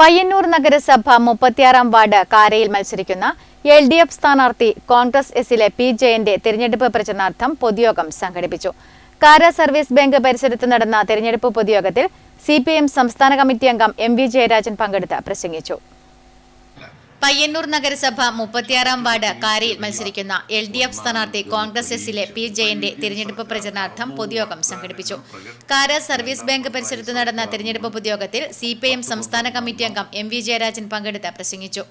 പയ്യന്നൂർ നഗരസഭ മുപ്പത്തിയാറാം വാർഡ് കാരയിൽ മത്സരിക്കുന്ന എൽ ഡി എഫ് സ്ഥാനാർത്ഥി കോൺഗ്രസ് എസിലെ പി ജയന്റെ തിരഞ്ഞെടുപ്പ് പ്രചരണാർത്ഥം പൊതുയോഗം സംഘടിപ്പിച്ചു. കാര സർവീസ് ബാങ്ക് പരിസരത്ത് നടന്ന തിരഞ്ഞെടുപ്പ് പൊതുയോഗത്തിൽ സി സംസ്ഥാന കമ്മിറ്റി അംഗം എം വി ജയരാജൻ പങ്കെടുത്ത് പ്രസംഗിച്ചു. പയ്യന്നൂർ നഗരസഭ മുപ്പത്തിയാറാം വാർഡ് കാരയിൽ മത്സരിക്കുന്ന എൽ ഡി എഫ് സ്ഥാനാർത്ഥി കോൺഗ്രസ് എസിലെ പി ജയന്റെ തിരഞ്ഞെടുപ്പ് പ്രചരണാർത്ഥം പൊതുയോഗം സംഘടിപ്പിച്ചു. കാര സർവീസ് ബാങ്ക് പരിസരത്ത് നടന്ന തിരഞ്ഞെടുപ്പ് പൊതുയോഗത്തിൽ സി പി എം സംസ്ഥാന കമ്മിറ്റി അംഗം എം വി ജയരാജൻ പങ്കെടുത്ത് പ്രസംഗിച്ചു.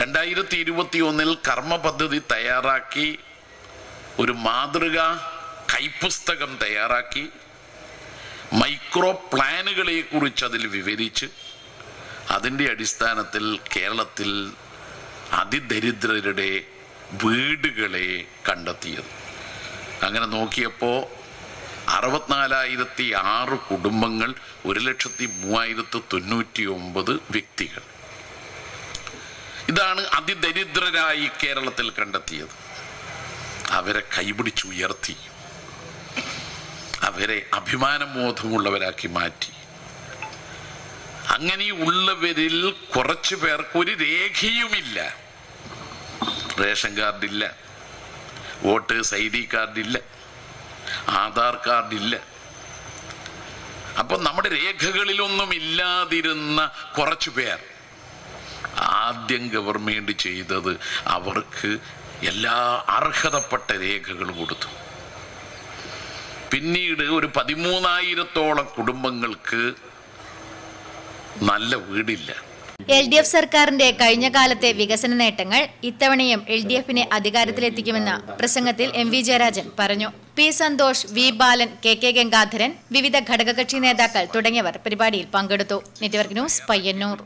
രണ്ടായിരത്തി ഇരുപത്തി ഒന്നിൽ കർമ്മ പദ്ധതി തയ്യാറാക്കി ഒരു മാതൃക കൈപ്പുസ്തകം തയ്യാറാക്കി മൈക്രോ പ്ലാനുകളെ കുറിച്ച് അതിൽ വിവരിച്ച് അതിന്റെ അടിസ്ഥാനത്തിൽ കേരളത്തിൽ അതിദരിദ്രരുടെ വീടുകളെ കണ്ടെത്തിയത്. അങ്ങനെ നോക്കിയപ്പോൾ അറുപത്തിനാലായിരത്തി ആറ് കുടുംബങ്ങൾ ഒരു ലക്ഷത്തി മൂവായിരത്തി തൊണ്ണൂറ്റി ഒമ്പത് വ്യക്തികൾ. ഇതാണ് അതിദരിദ്രരായി കേരളത്തിൽ കണ്ടെത്തിയത്. അവരെ കൈപിടിച്ചുയർത്തി. അവരെ അഭിമാനബോധമുള്ളവരാക്കി മാറ്റി. അങ്ങനെയുള്ളവരിൽ കുറച്ചു പേർക്ക് ഒരു രേഖയുമില്ല. റേഷൻ കാർഡില്ല. വോട്ടേഴ്സ് ഐ ഡി കാർഡില്ല. ആധാർ കാർഡില്ല. അപ്പൊ നമ്മുടെ രേഖകളിലൊന്നും ഇല്ലാതിരുന്ന കുറച്ചു പേർ ആദ്യം ഗവൺമെന്റ് ചെയ്തത് അവർക്ക് എല്ലാ അർഹതപ്പെട്ട രേഖകൾ കൊടുത്തു. പിന്നീട് ഒരു പതിമൂന്നായിരത്തോളം കുടുംബങ്ങൾക്ക് നല്ല വീടില്ല. എൽ ഡി എഫ് സർക്കാരിന്റെ കഴിഞ്ഞ കാലത്തെ വികസന നേട്ടങ്ങൾ ഇത്തവണയും എൽ ഡി എഫിനെ അധികാരത്തിലെത്തിക്കുമെന്ന് പ്രസംഗത്തിൽ എം വി ജയരാജൻ പറഞ്ഞു. P Santhosh V Balan K K Gangadharan വിവിധ ഘടകകക്ഷി നേതാക്കൾ തുടങ്ങിയവർ പരിപാടിയിൽ പങ്കെടുത്തു. Network news Payyanur.